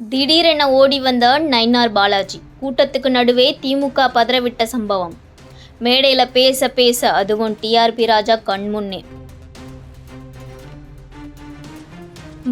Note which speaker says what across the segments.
Speaker 1: திடீரென ஓடி வந்த நைனார் பாலாஜி. கூட்டத்துக்கு நடுவே திமுக பதறவிட்ட சம்பவம். மேடையில் பேச பேச அதுவும் டிஆர்பி ராஜா கண்முன்னே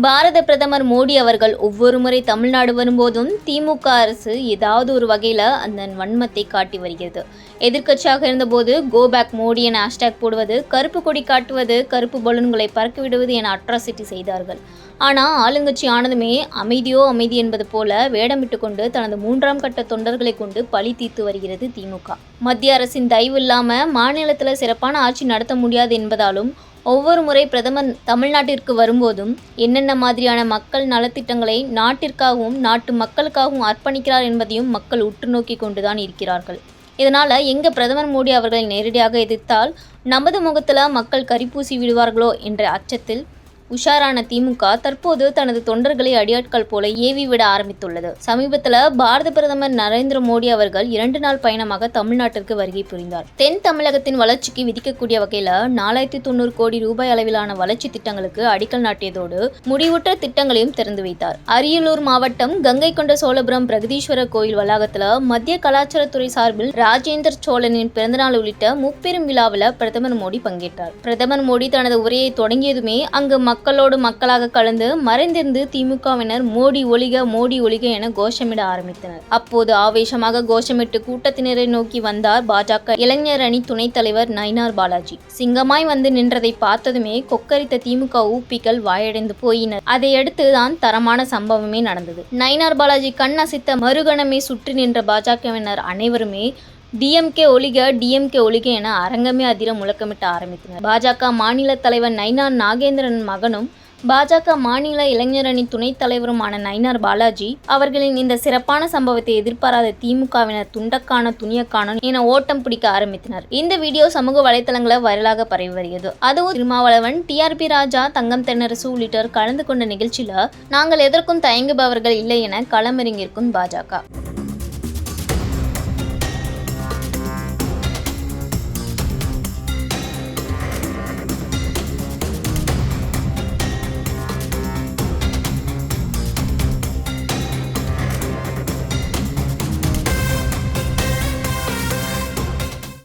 Speaker 1: பாரத பிரதமர் மோடி அவர்கள் ஒவ்வொரு முறை தமிழ்நாடு வரும்போதும் திமுக அரசு ஏதாவது ஒரு வகையில் அந்த வன்மத்தை காட்டி வருகிறது. எதிர்க்கட்சியாக இருந்தபோது கோபேக் மோடி என ஹேஷ்டேக் போடுவது கருப்பு கொடி காட்டுவது கருப்பு பலூன்களை பறக்கிவிடுவது என அட்ராசிட்டி செய்தார்கள். ஆனால் ஆளுங்கட்சி ஆனதுமே அமைதியோ அமைதி என்பது போல வேடமிட்டு கொண்டு தனது மூன்றாம் கட்ட தொண்டர்களை கொண்டு பழி தீர்த்து வருகிறது திமுக. மத்திய அரசின் தயவு இல்லாமல் மாநிலத்தில் சிறப்பான ஆட்சி நடத்த முடியாது என்பதாலும் ஒவ்வொரு முறை பிரதமர் தமிழ்நாட்டிற்கு வரும்போதும் என்னென்ன மாதிரியான மக்கள் நலத்திட்டங்களை நாட்டிற்காகவும் நாட்டு மக்களுக்காகவும் அர்ப்பணிக்கிறார் என்பதையும் மக்கள் உற்று நோக்கி கொண்டுதான் இருக்கிறார்கள். இதனால் எங்கே பிரதமர் மோடி அவர்களை நேரடியாக எதிர்த்தால் நமது முகத்தில் மக்கள் கரிப்பூசி விடுவார்களோ என்ற அச்சத்தில் உஷாரான திமுக தற்போது தனது தொண்டர்களை அடியாட்கள் போல ஏவி விட ஆரம்பித்துள்ளது. சமீபத்தில் பாரத பிரதமர் நரேந்திர மோடி அவர்கள் இரண்டு நாள் பயணமாக தமிழ்நாட்டிற்கு வருகை புரிந்தார். தென் தமிழகத்தின் வளர்ச்சிக்கு விதிக்கக்கூடிய வகையில் நாலாயிரத்தி தொண்ணூறு கோடி ரூபாய் அளவிலான வளர்ச்சி திட்டங்களுக்கு அடிக்கல் நாட்டியதோடு முடிவுற்ற திட்டங்களையும் திறந்து வைத்தார். அரியலூர் மாவட்டம் கங்கை கொண்ட சோழபுரம் பிரகதீஸ்வரர் கோயில் வளாகத்தில் மத்திய கலாச்சாரத்துறை சார்பில் ராஜேந்தர் சோழனின் பிறந்தநாள் உள்ளிட்ட முப்பெரும் விழாவில் பிரதமர் மோடி பங்கேற்றார். பிரதமர் மோடி தனது உரையை தொடங்கியதுமே அங்கு மக்களோடு மக்களாக கலந்து மறைந்திருந்து திமுகவினர் மோடி ஒளிக மோடி ஒளிக என கோஷமிட ஆரம்பித்தனர். அப்போது ஆவேசமாக கோஷமிட்டு கூட்டத்தினரை நோக்கி வந்தார் பாஜக இளைஞர் அணி துணைத் தலைவர் நயினார் பாலாஜி. சிங்கமாய் வந்து நின்றதை பார்த்ததுமே கொக்கரித்த திமுக ஊப்பிகள் வாயடைந்து போயினர் அதையடுத்து தான் தரமான சம்பவமே நடந்தது. நயினார் பாலாஜி கண் அசைத்த மறுகணமே சுற்றி நின்ற பாஜகவினர் அனைவருமே டிஎம்கே ஒழிக டிஎம்கே ஒழிக என அரங்கமே அதிர முழக்கமிட்டு ஆரம்பித்தனர். பாஜக மாநில தலைவர் நைனார் நாகேந்திரன் மகனும் பாஜக மாநில இளைஞரணி துணைத் தலைவருமான நயினார் பாலாஜி அவர்களின் இந்த சிறப்பான சம்பவத்தை எதிர்பாராத திமுகவினர் துண்டக்கான துணியக்கான என ஓட்டம் பிடிக்க ஆரம்பித்தனர். இந்த வீடியோ சமூக வலைதளங்களில் வைரலாக பரவி வருகிறது. அதுவும் Thirumavalavan T R B Raja Thangam Thennarasu உள்ளிட்டோர் கலந்து கொண்ட நிகழ்ச்சியில் நாங்கள் எதற்கும் தயங்குபவர்கள் இல்லை என களமிறங்கியிருக்கும் பாஜக.